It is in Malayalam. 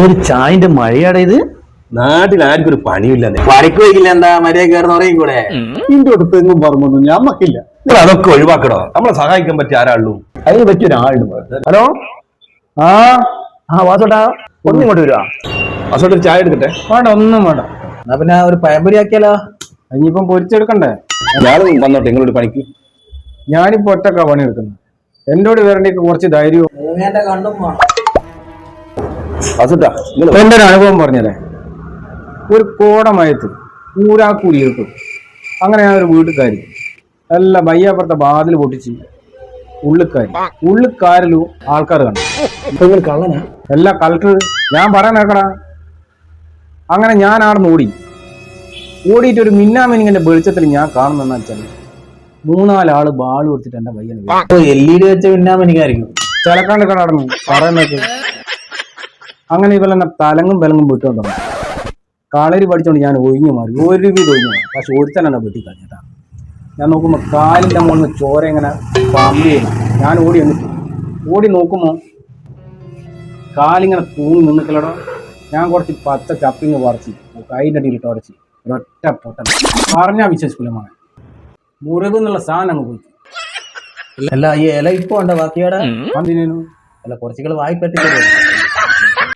ഇതൊരു ചായന്റെ മഴയാടെ ഇത്. നാട്ടിൽ ആർക്കും ഒരു പണിയില്ല പണിക്ക് വയ്ക്കില്ല എന്താ? മര്യാദ കയറുന്ന പറയും കൂടെ. നിന്റെ അടുത്ത് എങ്ങും പറഞ്ഞൊന്നും ഞാൻ മക്കില്ല നിങ്ങൾ അതൊക്കെ ഒഴിവാക്കണോ? നമ്മളെ സഹായിക്കാൻ പറ്റിയ ആരാളും. അതിന് പറ്റിയ ഒരാളുണ്ട് ഹലോ? ആ ആ വാസോട്ടാ ഒന്നും ഒന്നിങ്ങോട്ട് വരുവാ വാസോട്ട് ഒരു ചായ എടുക്കട്ടെ? വേണ്ട ഒന്നും വേണ്ട. എന്നാ പിന്നെ ഒരു പഴംപൊരി ആക്കിയാലോ? ഇനിയിപ്പം പൊരിച്ചെടുക്കണ്ടേ? ഞാൻ വന്നോട്ടെ നിങ്ങളോട് പണിക്ക്. ഞാനിപ്പോ ഒറ്റക്കാ പണിയെടുക്കുന്നത്. എന്നോട് വരണ്ടേക്ക് കുറച്ച് ധൈര്യവും. കണ്ടും നിങ്ങൾ എന്റെ ഒരു അനുഭവം പറഞ്ഞല്ലേ? ഒരു കോടമയത്ത് ഊരാക്കൂലി കിട്ടും അങ്ങനെ ഞാൻ ഒരു വീട്ടുകാരി. നല്ല വയ്യാപ്പുറത്തെ വാതിൽ പൊട്ടിച്ച് ഉള്ളിക്കാരി. ഉള്ളിക്കാരിലും ആൾക്കാർ കണ്ടു. കള്ളനാ? എല്ലാ കളക്ടർ ഞാൻ പറയാൻ കേക്കടാ അങ്ങനെ ഞാൻ ആടുന്ന് ഓടി. ഓടിയിട്ട് ഒരു മിന്നാമിനിങ്ങിന്റെ വെളിച്ചത്തിൽ ഞാൻ കാണുന്നെന്ന് വെച്ചാൽ മൂന്നാലാൾ ബാൾ കൊടുത്തിട്ട് എന്റെ പയ്യനെ എൽ ഇ ഡി വെച്ച മിന്നാമിനിക്കായിരിക്കും ചിലക്കാണ്ട് കടന്നു പറയുന്നത് അങ്ങനെ ഇവരെന്നെ തലങ്ങും വിലങ്ങും വിട്ടു തുടങ്ങി കളരി പഠിച്ചോണ്ട് ഞാൻ ഒഴിഞ്ഞു മാറി. ഒരു വീട് ഒഴിഞ്ഞു മാറി. പക്ഷെ ഒരുത്തനാണ് എന്നെ വെട്ടി കളഞ്ഞിട്ടാ ഞാൻ നോക്കുമ്പോൾ കാലിന്റെ മുകളിൽ നിന്ന് ചോര ഇങ്ങനെ പമ്പിയും ഞാൻ ഓടി ഓടി നോക്കുമ്പോൾ കാലിങ്ങനെ തൂങ്ങി നിന്നിക്കലടോ ഞാൻ കുറച്ച് പച്ച ചപ്പിങ് പറിച്ച് കൈന്റെ അടിയിൽ തുടച്ച് ഒരൊറ്റ പൊട്ടൻ. പറഞ്ഞാൽ വിശ്വസിക്കില്ലമാണ് മുറിവ് എന്നുള്ള സാധനം അങ്ങ് പോയി. അല്ല ഈ ഇല ഇപ്പൊ ഉണ്ടോ ബാക്കിയോടെ? അല്ല കുറച്ചുകൾ വായ്പ